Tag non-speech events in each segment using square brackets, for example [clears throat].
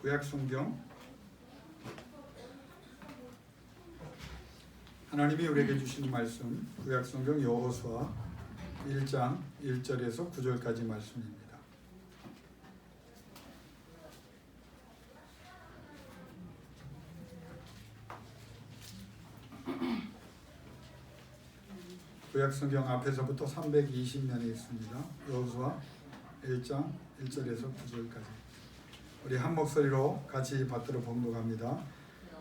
구약 성경 하나님이 우리에게 주신 말씀 구약 성경 여호수아 1장 1절에서 9절까지 말씀입니다. 구약 성경 앞에서부터 320년이 있습니다. 여호수아 1장 1절에서 9절까지 우리 한 목소리로 같이 받들어 봉독합니다.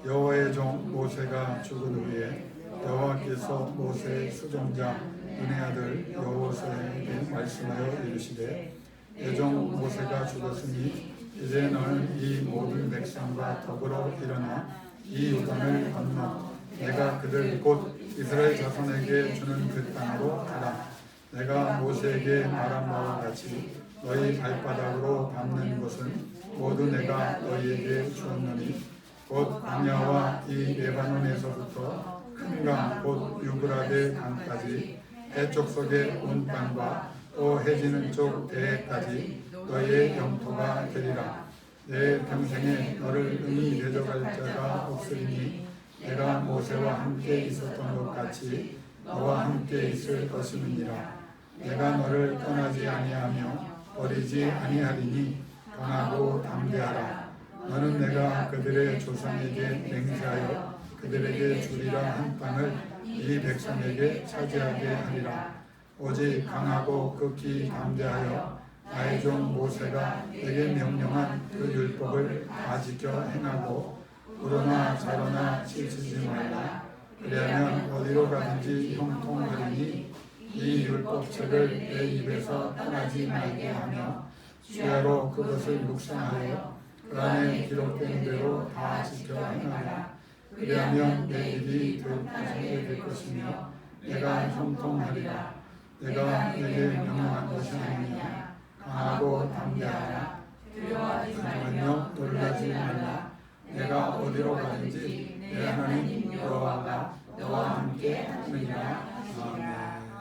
여호와의 종 모세가 죽은 후에 여호와께서 모세의 수종자 눈의 아들 여호수아에게 말씀하여 이르시되 내종 모세가 죽었으니 이제 너는 이 모든 백성과 더불어 일어나 이 요단을 건너 내가 그들 곧 이스라엘 자손에게 주는 그 땅으로 가라 내가 모세에게 말한 바와 같이 너희 발바닥으로 밟는 것은 모두 내가 너희에게 주었느니 곧 광야와 이 레바논에서부터 큰 강 곧 유브라데 강까지 해쪽 속의 온 땅과 또 해지는 쪽 대해까지 너희의 영토가 되리라. 내 평생에 너를 능히 대적할 자가 없으리니 내가 모세와 함께 있었던 것 같이 너와 함께 있을 것임이니라. 내가 너를 떠나지 아니하며 버리지 아니하리니 강하고 담대하라. 너는 내가 그들의 조상에게 맹세하여 그들에게 주리라 한 땅을 이 백성에게 차지하게 하리라. 오직 강하고 극히 담대하여 나의 종 모세가 내게 명령한 그 율법을 다 지켜 행하고 우러나 자러나 치치지 말라. 그리하면 어디로 가든지 형통하리니 이 율법책을 내 입에서 떠나지 말게 하며 주야로 그것을 묵상하여 그 안에 기록된 대로 다 지켜 행하라. 그리하면 내 입이 되게 될 것이며 내가 형통하리라. 내가 내게 명령한 것이 아니냐. 강하고 담대하라. 두려워하며 놀라지 말라. 내가 어디로 가든지 내 하나님 여호와가 너와 함께 하느니라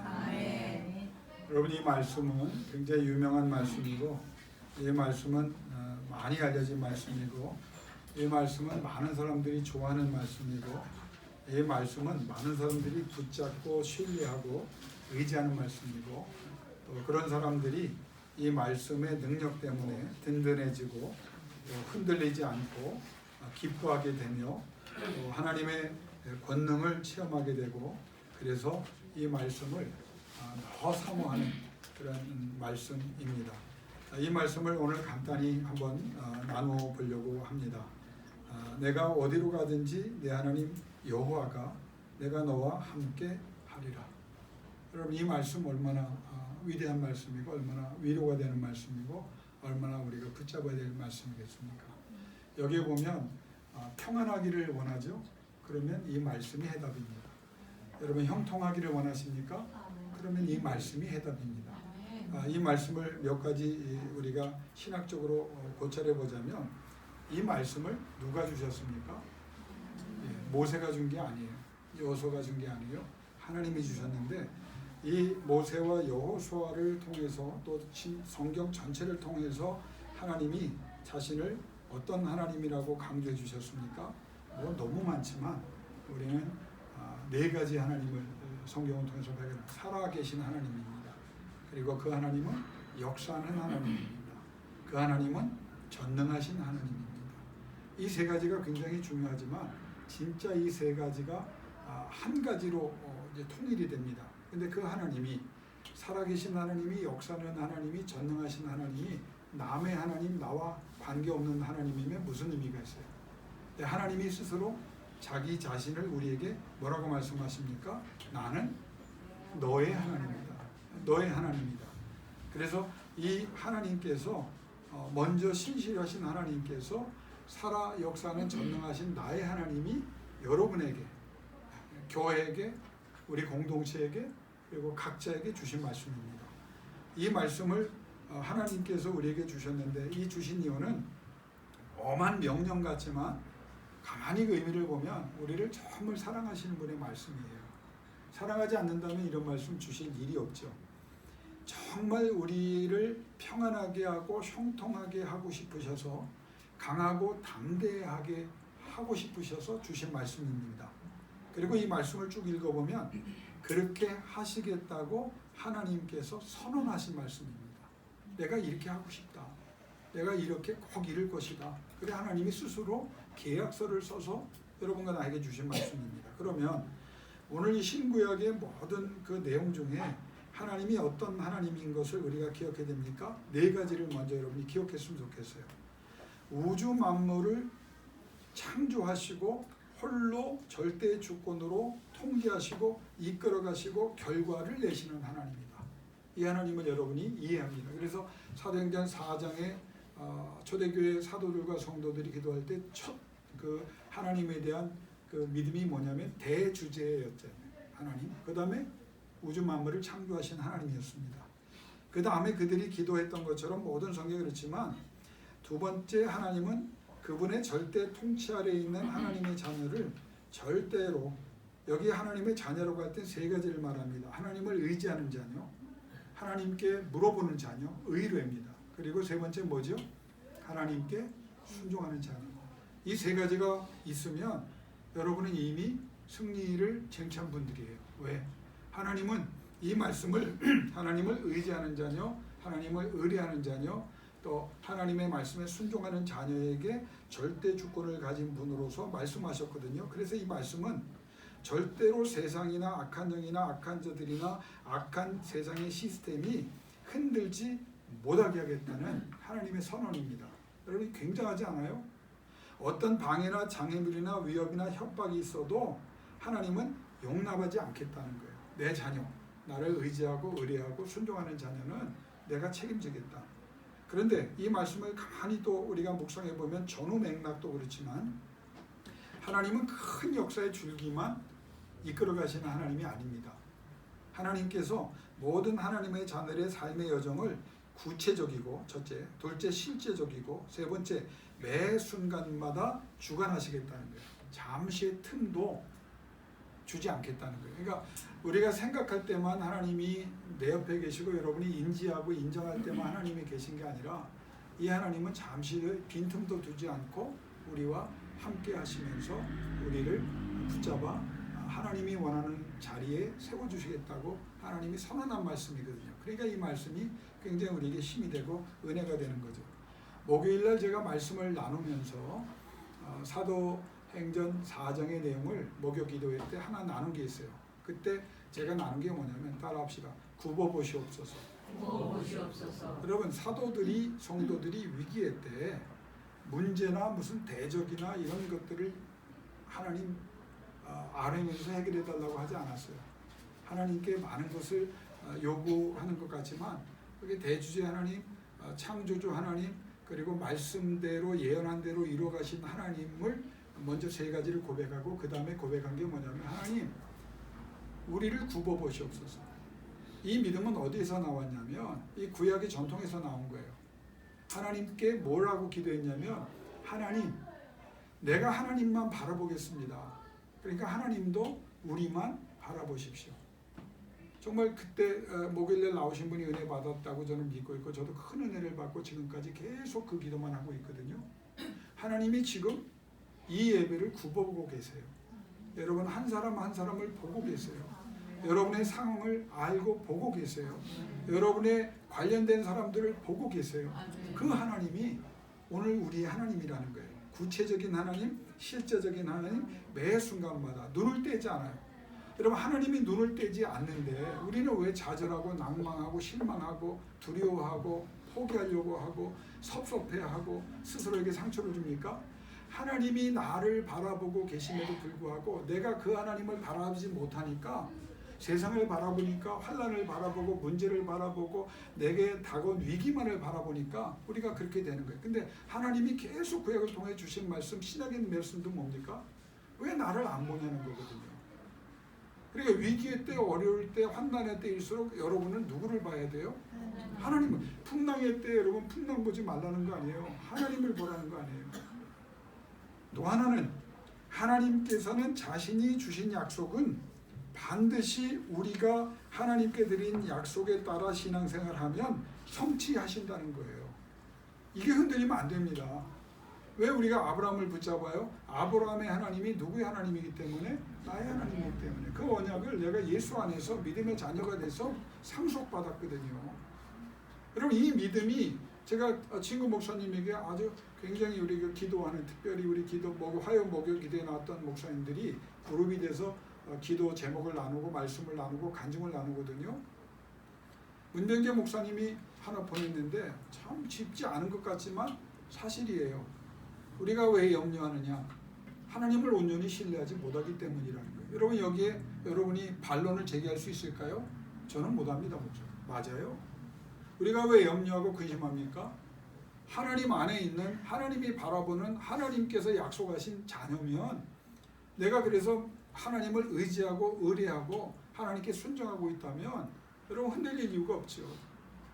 아멘. 여러분 이 말씀은 굉장히 유명한 말씀이고 이 말씀은 어, 많이 알려진 말씀이고 이 말씀은 많은 사람들이 좋아하는 말씀이고 이 말씀은 많은 사람들이 붙잡고 신뢰하고 의지하는 말씀이고 또 그런 사람들이 이 말씀의 능력 때문에 든든해지고 또 흔들리지 않고 기뻐하게 되며 또 하나님의 권능을 체험하게 되고 그래서 이 말씀을 더 사모하는 그런 말씀입니다. 이 말씀을 오늘 간단히 한번 어, 나누어 보려고 합니다. 아, 내가 어디로 가든지 내 하나님 여호와가 내가 너와 함께 하리라. 여러분 이 말씀 얼마나 어, 위대한 말씀이고 얼마나 위로가 되는 말씀이고 얼마나 우리가 붙잡아야 될 말씀이겠습니까? 여기에 보면 어, 평안하기를 원하죠. 그러면 이 말씀이 해답입니다. 여러분 형통하기를 원하십니까? 그러면 이 말씀이 해답입니다. 아, 이 말씀을 몇 가지 우리가 신학적으로 어, 고찰해 보자면 이 말씀을 누가 주셨습니까? 예, 모세가 준 게 아니에요. 여호수아가 준 게 아니에요. 하나님이 주셨는데 이 모세와 여호수아를 통해서 또 성경 전체를 통해서 하나님이 자신을 어떤 하나님이라고 강조해 주셨습니까? 뭐 너무 많지만 우리는 아, 네 가지 하나님을 성경을 통해서 발견 살아 계신 하나님입니다. 그리고 그 하나님은 역사하는 하나님입니다. 그 하나님은 전능하신 하나님입니다. 이 세 가지가 굉장히 중요하지만 진짜 이 세 가지가 아, 한 가지로 어, 이제 통일이 됩니다. 근데 그 하나님이 살아계신 하나님이 역사하는 하나님이 전능하신 하나님이 남의 하나님 나와 관계없는 하나님이면 무슨 의미가 있어요? 하나님이 스스로 자기 자신을 우리에게 뭐라고 말씀하십니까? 나는 너의 하나님이다. 너의 하나님이다. 그래서 이 하나님께서 어, 먼저 신실하신 하나님께서 살아 역사는 전능하신 나의 하나님이 여러분에게 교회에게 우리 공동체에게 그리고 각자에게 주신 말씀입니다. 이 말씀을 어, 하나님께서 우리에게 주셨는데 이 주신 이유는 엄한 명령 같지만 가만히 그 의미를 보면 우리를 정말 사랑하시는 분의 말씀이에요. 사랑하지 않는다면 이런 말씀 주실 일이 없죠. 정말 우리를 평안하게 하고 형통하게 하고 싶으셔서 강하고 담대하게 하고 싶으셔서 주신 말씀입니다. 그리고 이 말씀을 쭉 읽어보면 그렇게 하시겠다고 하나님께서 선언하신 말씀입니다. 내가 이렇게 하고 싶다. 내가 이렇게 꼭 이룰 것이다. 그래 하나님이 스스로 계약서를 써서 여러분과 나에게 주신 말씀입니다. 그러면 오늘 이 신구약의 모든 그 내용 중에 하나님이 어떤 하나님인 것을 우리가 기억해야 됩니까? 네 가지를 먼저 여러분이 기억했으면 좋겠어요. 우주 만물을 창조하시고 홀로 절대 주권으로 통제하시고 이끌어 가시고 결과를 내시는 하나님이다. 이 하나님을 여러분이 이해합니다. 그래서 사도행전 4장에 어, 초대교회 사도들과 성도들이 기도할 때 첫 그 하나님에 대한 그 믿음이 뭐냐면 대주제였잖아요. 하나님. 그 다음에 우주 만물을 창조하신 하나님이었습니다. 그 다음에 그들이 기도했던 것처럼 모든 성경이 그렇지만 두 번째 하나님은 그분의 절대 통치 아래 있는 하나님의 자녀를 절대로 여기 하나님의 자녀라고 할 때 세 가지를 말합니다. 하나님을 의지하는 자녀, 하나님께 물어보는 자녀, 의뢰입니다. 그리고 세 번째 뭐죠? 하나님께 순종하는 자녀. 이 세 가지가 있으면 여러분은 이미 승리를 쟁취한 분들이에요. 왜? 하나님은 이 말씀을 [clears throat] 하나님을 의지하는 자녀, 하나님을 의뢰하는 자녀, 또 하나님의 말씀에 순종하는 자녀에게 절대 주권을 가진 분으로서 말씀하셨거든요. 그래서 이 말씀은 절대로 세상이나 악한 영이나 악한 자들이나 악한 세상의 시스템이 흔들지 못하게 하겠다는 하나님의 선언입니다. 여러분 굉장하지 않아요? 어떤 방해나 장애물이나 위협이나 협박이 있어도 하나님은 용납하지 않겠다는 거예요. 내 자녀, 나를 의지하고 의뢰하고 순종하는 자녀는 내가 책임지겠다. 그런데 이 말씀을 가만히 또 우리가 묵상해 보면 전후 맥락도 그렇지만 하나님은 큰 역사의 줄기만 이끌어 가시는 하나님이 아닙니다. 하나님께서 모든 하나님의 자녀의 삶의 여정을 구체적이고 첫째, 둘째 실제적이고 세 번째 매 순간마다 주관하시겠다는 거예요. 잠시의 틈도 주지 않겠다는 거예요. 그러니까 우리가 생각할 때만 하나님이 내 옆에 계시고 여러분이 인지하고 인정할 때만 하나님이 계신 게 아니라 이 하나님은 잠시의 빈틈도 두지 않고 우리와 함께 하시면서 우리를 붙잡아 하나님이 원하는 자리에 세워 주시겠다고 하나님이 선언한 말씀이거든요. 그러니까 이 말씀이 굉장히 우리에게 힘이 되고 은혜가 되는 거죠. 목요일 날 제가 말씀을 나누면서 어, 사도 행전 4장의 내용을 목요 기도회 때 하나 나눈 게 있어요. 그때 제가 나눈 게 뭐냐면 따라합시다. 굽어보시옵소서. 구워보시옵소서. 여러분 사도들이 성도들이 위기의 때 문제나 무슨 대적이나 이런 것들을 하나님 어, 아뢰면서 해결해 달라고 하지 않았어요. 하나님께 많은 것을 어, 요구하는 것 같지만 그게 대주제 하나님, 어, 창조주 하나님, 그리고 말씀대로 예언한 대로 이루어 가신 하나님을 먼저 세 가지를 고백하고 그 다음에 고백한 게 뭐냐면 하나님 우리를 굽어 보시옵소서. 이 믿음은 어디서 나왔냐면 이 구약의 전통에서 나온 거예요. 하나님께 뭐라고 기도했냐면 하나님 내가 하나님만 바라보겠습니다. 그러니까 하나님도 우리만 바라보십시오. 정말 그때 어, 목요일에 나오신 분이 은혜 받았다고 저는 믿고 있고 저도 큰 은혜를 받고 지금까지 계속 그 기도만 하고 있거든요. 하나님이 지금 이 예배를 굽어보고 계세요. 여러분 한 사람 한 사람을 보고 계세요. 여러분의 상황을 알고 보고 계세요. 여러분의 관련된 사람들을 보고 계세요. 그 하나님이 오늘 우리의 하나님이라는 거예요. 구체적인 하나님, 실제적인 하나님, 매 순간마다 눈을 떼지 않아요. 여러분 하나님이 눈을 떼지 않는데 우리는 왜 좌절하고 낭망하고 실망하고 두려워하고 포기하려고 하고 섭섭해하고 스스로에게 상처를 줍니까? 하나님이 나를 바라보고 계심에도 불구하고 내가 그 하나님을 바라보지 못하니까 세상을 바라보니까 환란을 바라보고 문제를 바라보고 내게 다가온 위기만을 바라보니까 우리가 그렇게 되는 거예요. 근데 하나님이 계속 구약을 통해 주신 말씀, 신약의 말씀도 뭡니까? 왜 나를 안 보냐는 거거든요. 그러니까 위기의 때, 어려울 때, 환난의 때일수록 여러분은 누구를 봐야 돼요? 하나님을. 풍랑의 때 여러분 풍랑 보지 말라는 거 아니에요. 하나님을 보라는 거 아니에요. 또 하나는 하나님께서는 자신이 주신 약속은 반드시 우리가 하나님께 드린 약속에 따라 신앙생활하면 성취하신다는 거예요. 이게 흔들리면 안 됩니다. 왜 우리가 아브라함을 붙잡아요? 아브라함의 하나님이 누구의 하나님이기 때문에 나의 하나님이기 때문에 그 언약을 내가 예수 안에서 믿음의 자녀가 돼서 상속받았거든요. 여러분 이 믿음이 제가 친구 목사님에게 아주 굉장히 우리 그 기도하는 특별히 우리 기도 목 화요 목요 기도에 나왔던 목사님들이 그룹이 돼서 어, 기도 제목을 나누고 말씀을 나누고 간증을 나누거든요. 문병재 목사님이 하나 보냈는데 참 쉽지 않은 것 같지만 사실이에요. 우리가 왜 염려하느냐? 하나님을 온전히 신뢰하지 못하기 때문이라는 거예요. 여러분 여기에 여러분이 반론을 제기할 수 있을까요? 저는 못합니다, 목사. 맞아요. 우리가 왜 염려하고 근심합니까? 하나님 안에 있는 하나님이 바라보는 하나님께서 약속하신 자녀면 내가 그래서 하나님을 의지하고 의뢰하고 하나님께 순종하고 있다면 여러분 흔들릴 이유가 없죠.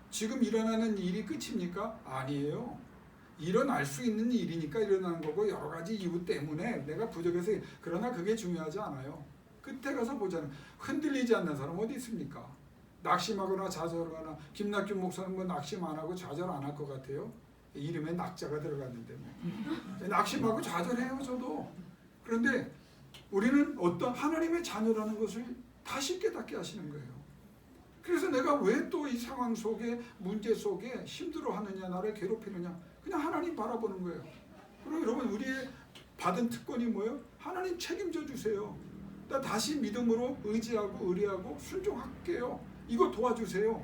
지금 일어나는 일이 끝입니까? 아니에요. 일어날 수 있는 일이니까 일어나는 거고 여러 가지 이유 때문에 내가 부족해서 그러나 그게 중요하지 않아요. 끝에 가서 보자는 흔들리지 않는 사람 어디 있습니까? 낙심하거나 좌절하거나 김낙균 목사는 뭐 낙심 안 하고 좌절 안 할 것 같아요. 이름에 낙자가 들어갔는데 뭐. 낙심하고 좌절해요 저도. 그런데 우리는 어떤 하나님의 자녀라는 것을 다시 깨닫게 하시는 거예요. 그래서 내가 왜 또 이 상황 속에 문제 속에 힘들어하느냐 나를 괴롭히느냐 그냥 하나님 바라보는 거예요. 그리고 여러분 우리의 받은 특권이 뭐예요? 하나님 책임져 주세요. 나 다시 믿음으로 의지하고 의뢰하고 순종할게요. 이거 도와주세요.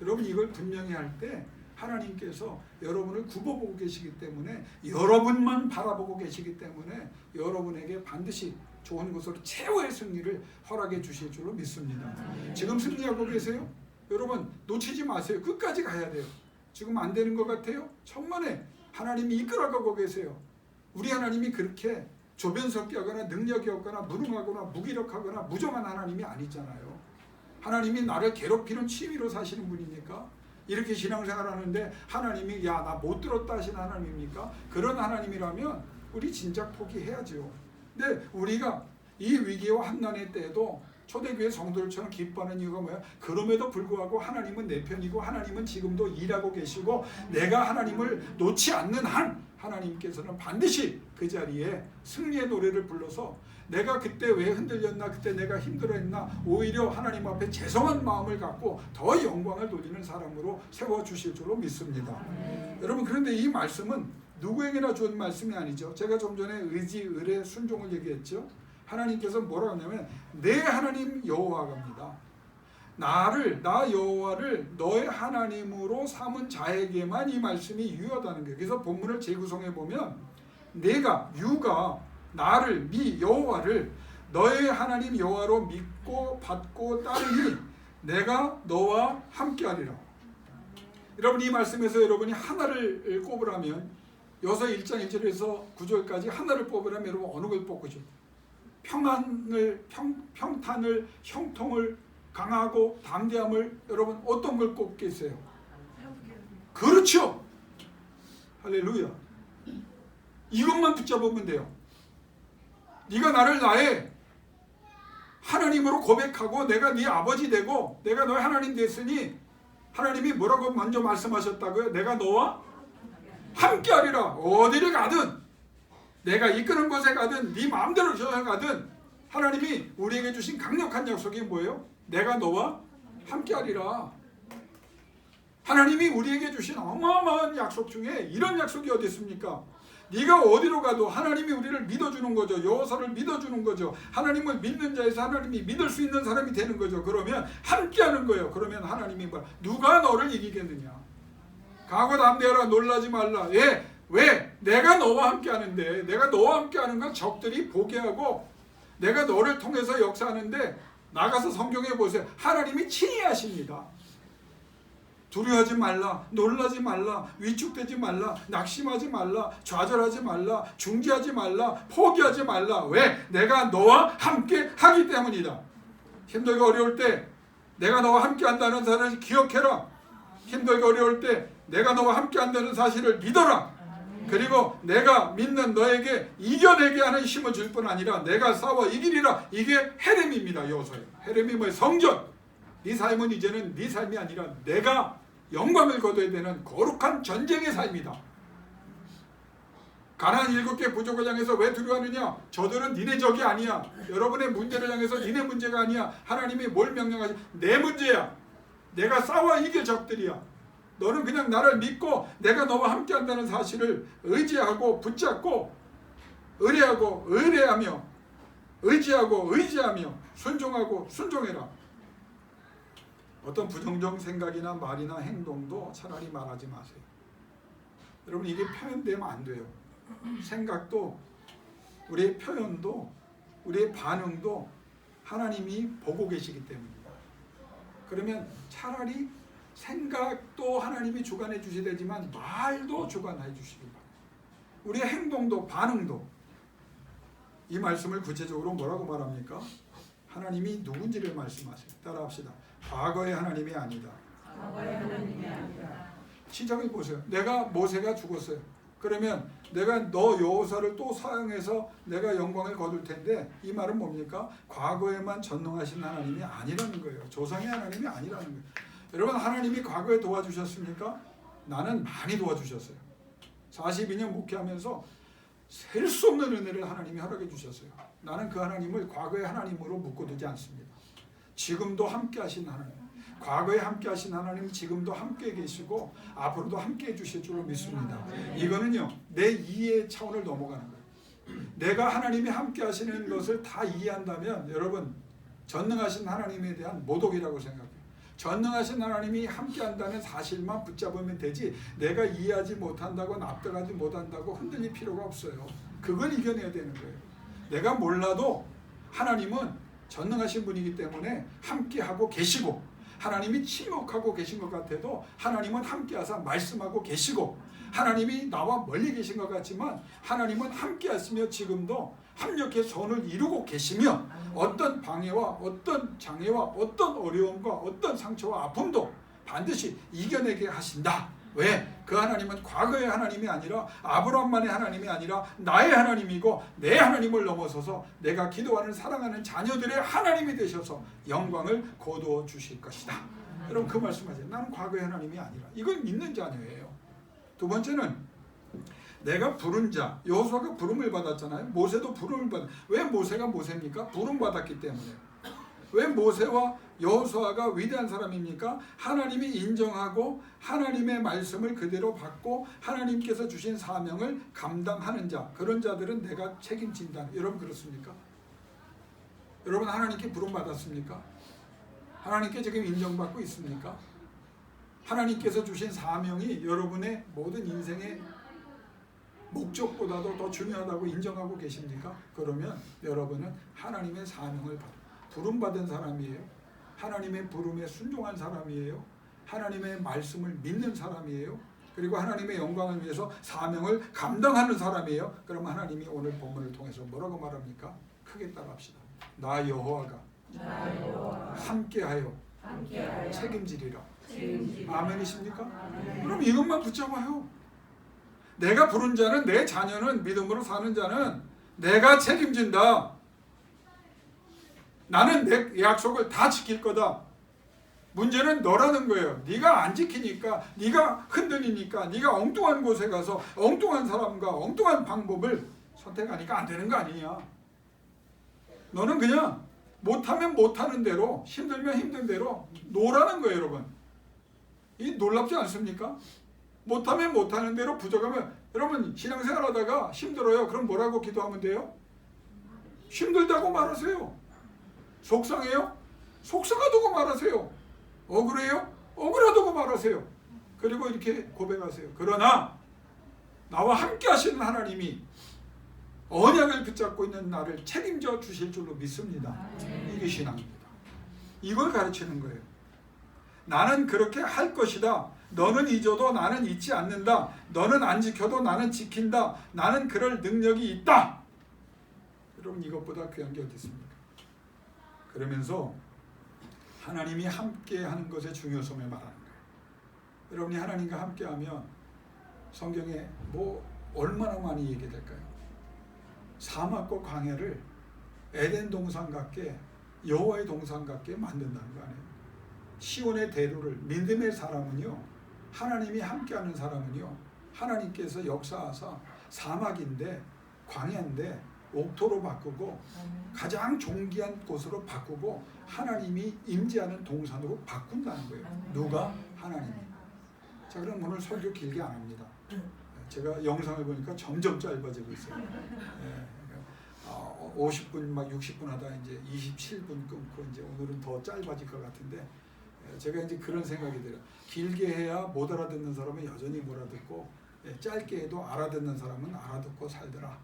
여러분 이걸 분명히 할 때 하나님께서 여러분을 굽어보고 계시기 때문에 여러분만 바라보고 계시기 때문에 여러분에게 반드시 좋은 것으로 최후의 승리를 허락해 주실 줄로 믿습니다. 지금 승리하고 계세요? 여러분 놓치지 마세요. 끝까지 가야 돼요. 지금 안 되는 것 같아요? 천만에 하나님이 이끌어가고 계세요. 우리 하나님이 그렇게 조변석기 하거나 능력이 없거나 무능하거나 무기력하거나 무정한 하나님이 아니잖아요. 하나님이 나를 괴롭히는 취미로 사시는 분입니까? 이렇게 신앙생활하는데 하나님이 야 나 못 들었다 하시는 하나님입니까? 그런 하나님이라면 우리 진작 포기해야죠. 근데 우리가 이 위기와 한난의 때에도 초대교회 성도들처럼 기뻐하는 이유가 뭐야? 그럼에도 불구하고 하나님은 내 편이고 하나님은 지금도 일하고 계시고 내가 하나님을 놓지 않는 한 하나님께서는 반드시 그 자리에 승리의 노래를 불러서 내가 그때 왜 흔들렸나 그때 내가 힘들어했나 오히려 하나님 앞에 죄송한 마음을 갖고 더 영광을 돌리는 사람으로 세워주실 줄로 믿습니다. 여러분 그런데 이 말씀은 누구에게나 준 말씀이 아니죠. 제가 좀 전에 의지, 의뢰, 순종을 얘기했죠. 하나님께서 뭐라고 하냐면 내 하나님 여호와가입니다. 나를 나 여호와를 너의 하나님으로 삼은 자에게만 이 말씀이 유효하다는 거예요. 그래서 본문을 재구성해 보면 내가 유가 나를 미 여호와를 너의 하나님 여호와로 믿고 받고 따르니 내가 너와 함께하리라. 여러분 이 말씀에서 여러분이 하나를 꼽으라면 여서 1장 1절에서 9절까지 하나를 뽑으라면 여러분 어느 걸 뽑으죠? 평안을 평, 평탄을 형통을 강하고 담대함을 여러분 어떤 걸 꼽겠어요? 그렇죠. 할렐루야. 이것만 붙잡으면 돼요. 네가 나를 나의 하나님으로 고백하고 내가 네 아버지 되고 내가 너의 하나님 됐으니 하나님이 뭐라고 먼저 말씀하셨다고요? 내가 너와 함께하리라. 어디를 가든 내가 이끄는 곳에 가든 네 마음대로 저에 가든 하나님이 우리에게 주신 강력한 약속이 뭐예요? 내가 너와 함께하리라. 하나님이 우리에게 주신 어마어마한 약속 중에 이런 약속이 어디 있습니까? 네가 어디로 가도 하나님이 우리를 믿어주는 거죠. 여호사를 믿어주는 거죠. 하나님을 믿는 자에서 하나님이 믿을 수 있는 사람이 되는 거죠. 그러면 함께하는 거예요. 그러면 하나님이 뭐 누가 너를 이기겠느냐? 가고 담대하라 놀라지 말라. 예, 왜? 내가 너와 함께하는데 내가 너와 함께하는 건 적들이 보게 하고 내가 너를 통해서 역사하는데 나가서 성경에 보세요. 하나님이 친히 하십니다. 두려워하지 말라, 놀라지 말라, 위축되지 말라, 낙심하지 말라, 좌절하지 말라, 중지하지 말라, 포기하지 말라. 왜? 내가 너와 함께 하기 때문이다. 힘들고 어려울 때 내가 너와 함께 한다는 사실을 기억해라. 힘들고 어려울 때 내가 너와 함께 한다는 사실을 믿어라. 그리고 내가 믿는 너에게 이겨내게 하는 힘을 줄 뿐 아니라 내가 싸워 이기리라. 이게 헤렘입니다. 여호수아요. 헤렘이 뭐예요? 성전. 네 삶은 이제는 네 삶이 아니라 내가 영광을 거둬야 되는 거룩한 전쟁의 삶이다. 가나안 일곱 개 부족을 향해서 왜 두려워하느냐? 저들은 니네 적이 아니야. 여러분의 문제를 향해서 니네 문제가 아니야. 하나님이 뭘 명령하지? 내 문제야. 내가 싸워 이길 적들이야. 너는 그냥 나를 믿고 내가 너와 함께 한다는 사실을 의지하고 붙잡고 의뢰하고 의뢰하며 의지하고 의지하며 순종하고 순종해라. 어떤 부정적 생각이나 말이나 행동도 차라리 말하지 마세요. 여러분 이게 표현되면 안 돼요. 생각도 우리의 표현도 우리의 반응도 하나님이 보고 계시기 때문입니다. 그러면 차라리 생각도 하나님이 주관해 주셔야 되지만 말도 주관해 주시기 바랍니다. 우리의 행동도 반응도 이 말씀을 구체적으로 뭐라고 말합니까? 하나님이 누군지를 말씀하세요. 따라합시다. 과거의 하나님이 아니다. 과거의 하나님이 아니라 시작해 보세요. 내가 모세가 죽었어요. 그러면 내가 너 여호사를 또 사용해서 내가 영광을 거둘 텐데 이 말은 뭡니까? 과거에만 전능하신 하나님이 아니라는 거예요. 조상의 하나님이 아니라는 거예요. 여러분 하나님이 과거에 도와주셨습니까? 나는 많이 도와주셨어요. 42년 목회하면서 셀 수 없는 은혜를 하나님이 허락해 주셨어요. 나는 그 하나님을 과거의 하나님으로 묶어두지 않습니다. 지금도 함께 하신 하나님. 과거에 함께 하신 하나님 지금도 함께 계시고 앞으로도 함께 해 주실 줄로 믿습니다. 이거는요. 내 이해 차원을 넘어가는 거예요. 내가 하나님이 함께 하시는 것을 다 이해한다면 여러분 전능하신 하나님에 대한 모독이라고 생각해요. 전능하신 하나님이 함께 한다는 사실만 붙잡으면 되지 내가 이해하지 못한다고 납득하지 못한다고 흔들릴 필요가 없어요. 그걸 이겨내야 되는 거예요. 내가 몰라도 하나님은 전능하신 분이기 때문에 함께하고 계시고 하나님이 침묵하고 계신 것 같아도 하나님은 함께하사 말씀하고 계시고 하나님이 나와 멀리 계신 것 같지만 하나님은 함께하시며 지금도 합력해 손을 이루고 계시며 어떤 방해와 어떤 장애와 어떤 어려움과 어떤 상처와 아픔도 반드시 이겨내게 하신다. 왜? 그 하나님은 과거의 하나님이 아니라 아브라함만의 하나님이 아니라 나의 하나님이고 내 하나님을 넘어서서 내가 기도하는 사랑하는 자녀들의 하나님이 되셔서 영광을 거두어 주실 것이다. 여러분 그 말씀하세요. 나는 과거의 하나님이 아니라 이걸 믿는 자녀예요. 두 번째는 내가 부른 자 여호수아가 부름을 받았잖아요. 모세도 부름을 받. 왜 모세가 모세입니까? 부름 받았기 때문에. 왜 모세와 여호수아가 위대한 사람입니까? 하나님이 인정하고 하나님의 말씀을 그대로 받고 하나님께서 주신 사명을 감당하는 자 그런 자들은 내가 책임진다. 여러분 그렇습니까? 여러분 하나님께 부름 받았습니까? 하나님께 지금 인정받고 있습니까? 하나님께서 주신 사명이 여러분의 모든 인생의 목적보다도 더 중요하다고 인정하고 계십니까? 그러면 여러분은 하나님의 사명을 받, 부름 받은 사람이에요. 하나님의 부름에 순종한 사람이에요. 하나님의 말씀을 믿는 사람이에요. 그리고 하나님의 영광을 위해서 사명을 감당하는 사람이에요. 그럼 하나님이 오늘 본문을 통해서 뭐라고 말합니까? 크게 따라합시다. 나 여호와가 나 여호와 함께하여 함께하여 책임지리라. 책임지리라. 아멘이십니까? 아멘. 그럼 이것만 붙잡아요. 내가 부른 자는 내 자녀는 믿음으로 사는 자는 내가 책임진다. 나는 내 약속을 다 지킬 거다. 문제는 너라는 거예요. 네가 안 지키니까, 네가 흔들리니까, 네가 엉뚱한 곳에 가서 엉뚱한 사람과 엉뚱한 방법을 선택하니까 안 되는 거 아니냐. 너는 그냥 못하면 못하는 대로, 힘들면 힘든 대로 노라는 거예요, 여러분. 이 놀랍지 않습니까? 못하면 못하는 대로 부족하면 여러분 신앙생활 하다가 힘들어요. 그럼 뭐라고 기도하면 돼요? 힘들다고 말하세요. 속상해요? 속상하다고 말하세요. 억울해요? 억울하다고 말하세요. 그리고 이렇게 고백하세요. 그러나 나와 함께 하시는 하나님이 언약을 붙잡고 있는 나를 책임져 주실 줄로 믿습니다. 이게 신앙입니다. 이걸 가르치는 거예요. 나는 그렇게 할 것이다. 너는 잊어도 나는 잊지 않는다. 너는 안 지켜도 나는 지킨다. 나는 그럴 능력이 있다. 여러분 이것보다 귀한 게 어디 있습니까? 그러면서 하나님이 함께 하는 것의 중요성을 말하는 거예요. 여러분이 하나님과 함께 하면 성경에 뭐 얼마나 많이 얘기될까요? 사막과 광야를 에덴 동산 같게 여호와의 동산 같게 만든다는 거 아니에요? 시온의 대로를 믿음의 사람은요 하나님이 함께하는 사람은요 하나님께서 역사하사 사막인데 광야인데 옥토로 바꾸고 가장 존귀한 곳으로 바꾸고 하나님이 임재하는 동산으로 바꾼다는 거예요. 누가 하나님이. 자 그럼 오늘 설교 길게 안 합니다. 제가 영상을 보니까 점점 짧아지고 있어요. 예, [laughs] 어, 50분 막 60분 하다 이제 27분 끊고 이제 오늘은 더 짧아질 것 같은데 예, 제가 이제 그런 생각이 들어요. 길게 해야 못 알아듣는 사람은 여전히 못 알아듣고 예, 짧게 해도 알아듣는 사람은 알아듣고 살더라.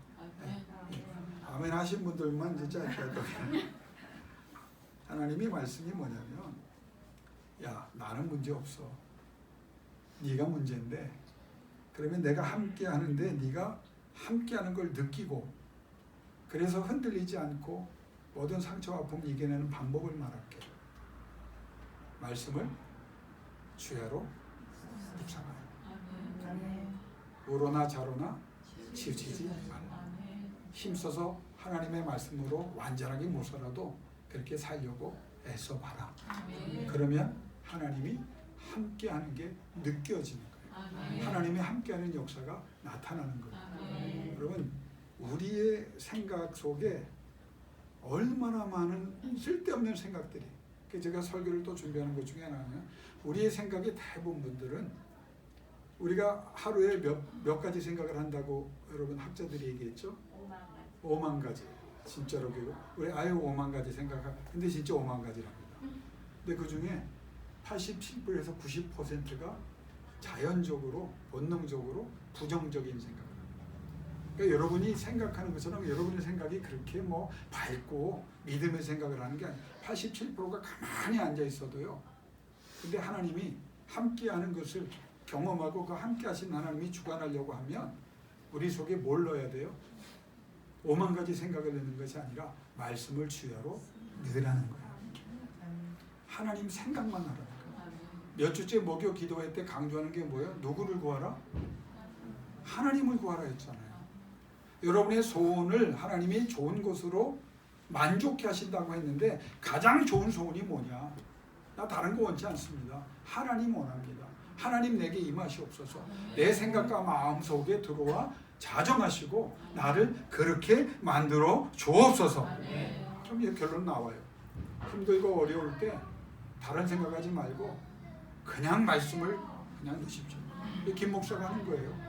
아멘 하신 분들만 이제 짧게 할 거예요. [laughs] 하나님이 말씀이 뭐냐면 야 나는 문제 없어. 네가 문제인데 그러면 내가 함께 하는데 네가 함께 하는 걸 느끼고 그래서 흔들리지 않고 모든 상처와 아픔을 이겨내는 방법을 말할게. 말씀을 주야로 묵상하라. 우로나 자로나 치우치지 말라. 힘써서 하나님의 말씀으로 완전하게 못 살아도 그렇게 살려고 애써 봐라. 그러면 하나님이 함께하는 게 느껴지는 거예요. 하나님이 함께하는 역사가 나타나는 거예요. 여러분 우리의 생각 속에 얼마나 많은 쓸데없는 생각들이 그 제가 설교를 또 준비하는 것 중에 하나는 우리의 생각이 대부분 분들은 우리가 하루에 몇, 몇 가지 생각을 한다고 여러분 학자들이 얘기했죠? 5만 가지 진짜로 그 우리 아유 5만 가지 생각하 근데 진짜 5만 가지랍니다. 근데 그 중에 87%에서 90%가 자연적으로 본능적으로 부정적인 합니다. 그러니까 여러분이 생각하는 것처럼 여러분의 생각이 그렇게 뭐 밝고 믿음의 생각을 하는 게 아니에요. 87%가 가만히 앉아 있어도요. 근데 하나님이 함께하는 것을 경험하고 그 함께하신 하나님이 주관하려고 하면 우리 속에 뭘 넣어야 돼요? 오만 가지 생각을 넣는 것이 아니라 말씀을 주야로 넣으라는 거예요. 하나님 생각만 거예요. 몇 주째 목요 기도회 때 강조하는 게 뭐예요? 누구를 구하라? 하나님을 구하라 했잖아요. 여러분의 소원을 하나님이 좋은 것으로 만족해 하신다고 했는데 가장 좋은 소원이 뭐냐? 나 다른 거 원치 않습니다. 하나님 원합니다. 하나님 내게 임하시옵소서. 내 생각과 마음 속에 들어와 자정하시고 나를 그렇게 만들어 주옵소서. 그럼 이 결론 나와요. 힘들고 어려울 때 다른 생각하지 말고 그냥 말씀을 그냥 넣으십시오. 이김 목사가 하는 거예요.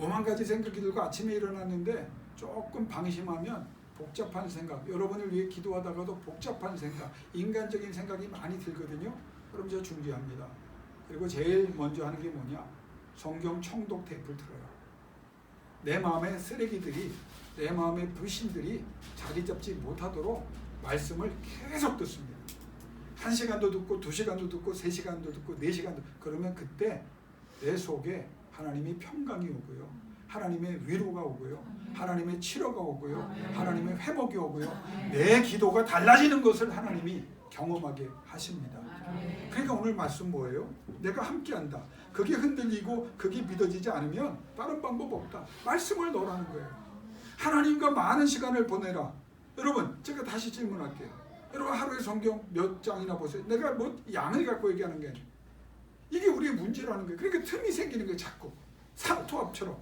오만 가지 생각이 들고 아침에 일어났는데 조금 방심하면 복잡한 생각, 여러분을 위해 기도하다가도 복잡한 생각, 인간적인 생각이 많이 들거든요. 그럼 저 준비합니다. 그리고 제일 먼저 하는 게 뭐냐? 성경 총독 테이프를 틀어요. 내 마음의 쓰레기들이, 내 마음의 불신들이 자리 잡지 못하도록 말씀을 계속 듣습니다. 한 시간도 듣고 두 시간도 듣고 세 시간도 듣고 네 시간도 그러면 그때 내 속에 하나님이 평강이 오고요. 하나님의 위로가 오고요. 하나님의 치료가 오고요. 하나님의 회복이 오고요. 내 기도가 달라지는 것을 하나님이 경험하게 하십니다. 그러니까 오늘 말씀 뭐예요? 내가 함께한다. 그게 흔들리고 그게 믿어지지 않으면 다른 방법 없다. 말씀을 넣으라는 거예요. 하나님과 많은 시간을 보내라. 여러분, 제가 다시 질문할게요. 여러분 하루에 성경 몇 장이나 보세요. 내가 뭐 양을 갖고 얘기하는 게 아니에요. 이게 우리의 문제라는 거예요. 그러니까 틈이 생기는 거예요. 자꾸 상투합처럼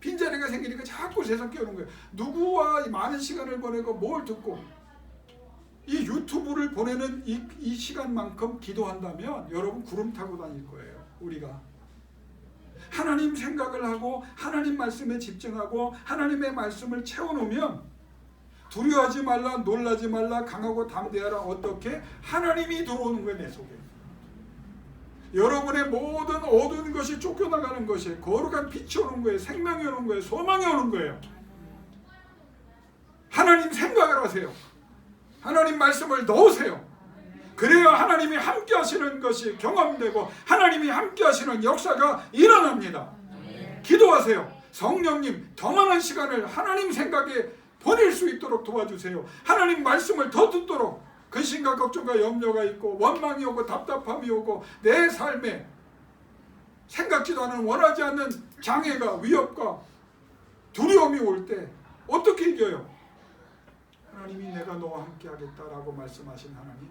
빈자리가 생기니까 자꾸 세상 깨우는 거예요. 누구와 많은 시간을 보내고 뭘 듣고 이 유튜브를 보내는 이, 이 시간만큼 기도한다면 여러분 구름 타고 다닐 거예요. 우리가 하나님 생각을 하고 하나님 말씀에 집중하고 하나님의 말씀을 채워놓으면 두려워하지 말라 놀라지 말라 강하고 담대하라 어떻게 하나님이 들어오는 거예요 내 속에 여러분의 모든 어두운 것이 쫓겨나가는 것이 거룩한 빛이 오는 거예요. 생명이 오는 거예요. 소망이 오는 거예요. 하나님 생각을 하세요. 하나님 말씀을 넣으세요. 그래야 하나님이 함께 하시는 것이 경험되고 하나님이 함께 하시는 역사가 일어납니다. 기도하세요. 성령님 더 많은 시간을 하나님 생각에 보낼 수 있도록 도와주세요. 하나님 말씀을 더 듣도록 근심과 걱정과 염려가 있고 원망이 오고 답답함이 오고 내 삶에 생각지도 않은 원하지 않는 장애가 위협과 두려움이 올 때 어떻게 이겨요? 하나님이 내가 너와 함께 하겠다라고 말씀하신 하나님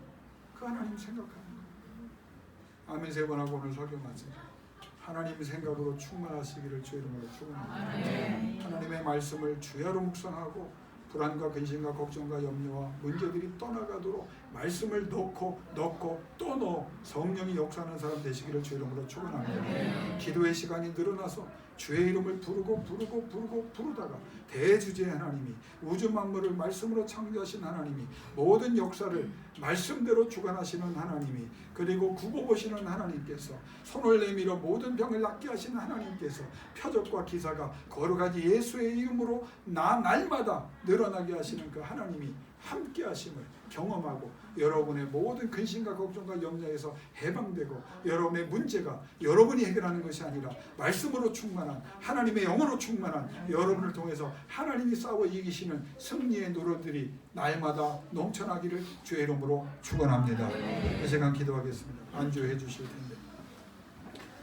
그 하나님 생각하는 거예요. 아멘 세 번 하고 오늘 설교 마칩니다. 하나님 생각으로 충만하시기를 주 이름으로 축원합니다. 하나님의 말씀을 주야로 묵상하고 불안과 근심과 걱정과 염려와 문제들이 떠나가도록 말씀을 넣고 넣고 또 넣어 성령이 역사하는 사람 되시기를 주 이름으로 축원합니다. 기도의 시간이 늘어나서 주의 이름을 부르고 부르고 부르고 부르다가 대주제 하나님이 우주 만물을 말씀으로 창조하신 하나님이 모든 역사를 말씀대로 주관하시는 하나님이 그리고 구보 보시는 하나님께서 손을 내밀어 모든 병을 낫게 하시는 하나님께서 표적과 기사가 거룩하지 예수의 이름으로 나 날마다 늘어나게 하시는 그 하나님이 함께 하심을 경험하고 여러분의 모든 근심과 걱정과 염려에서 해방되고 여러분의 문제가 여러분이 해결하는 것이 아니라 말씀으로 충만한 하나님의 영으로 충만한 여러분을 통해서 하나님이 싸워 이기시는 승리의 노릇들이 날마다 넘쳐나기를 주의 이름으로 축원합니다. 이 시간 기도하겠습니다. 안주해 주실 텐데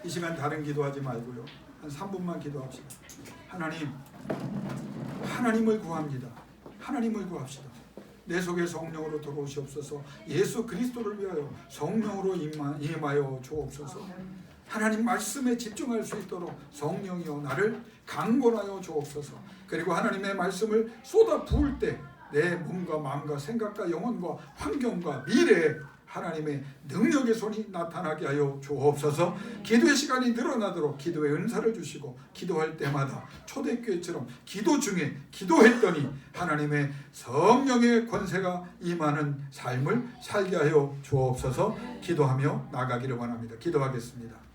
이 시간 다른 기도하지 말고요. 한 3분만 기도합시다. 하나님 하나님을 구합니다. 하나님을 구합시다. 내 속에 성령으로 들어오시옵소서. 예수 그리스도를 위하여 성령으로 임하, 임하여 주옵소서. 하나님 말씀에 집중할 수 있도록 성령이여 나를 강권하여 주옵소서. 그리고 하나님의 말씀을 쏟아 부을 때 내 몸과 마음과 생각과 영혼과 환경과 미래에 하나님의 능력의 손이 나타나게 하여 주옵소서. 기도의 시간이 늘어나도록 기도의 은사를 주시고 기도할 때마다 초대교회처럼 기도 중에 기도했더니 하나님의 성령의 권세가 임하는 삶을 살게 하여 주옵소서. 기도하며 나가기를 원합니다. 기도하겠습니다.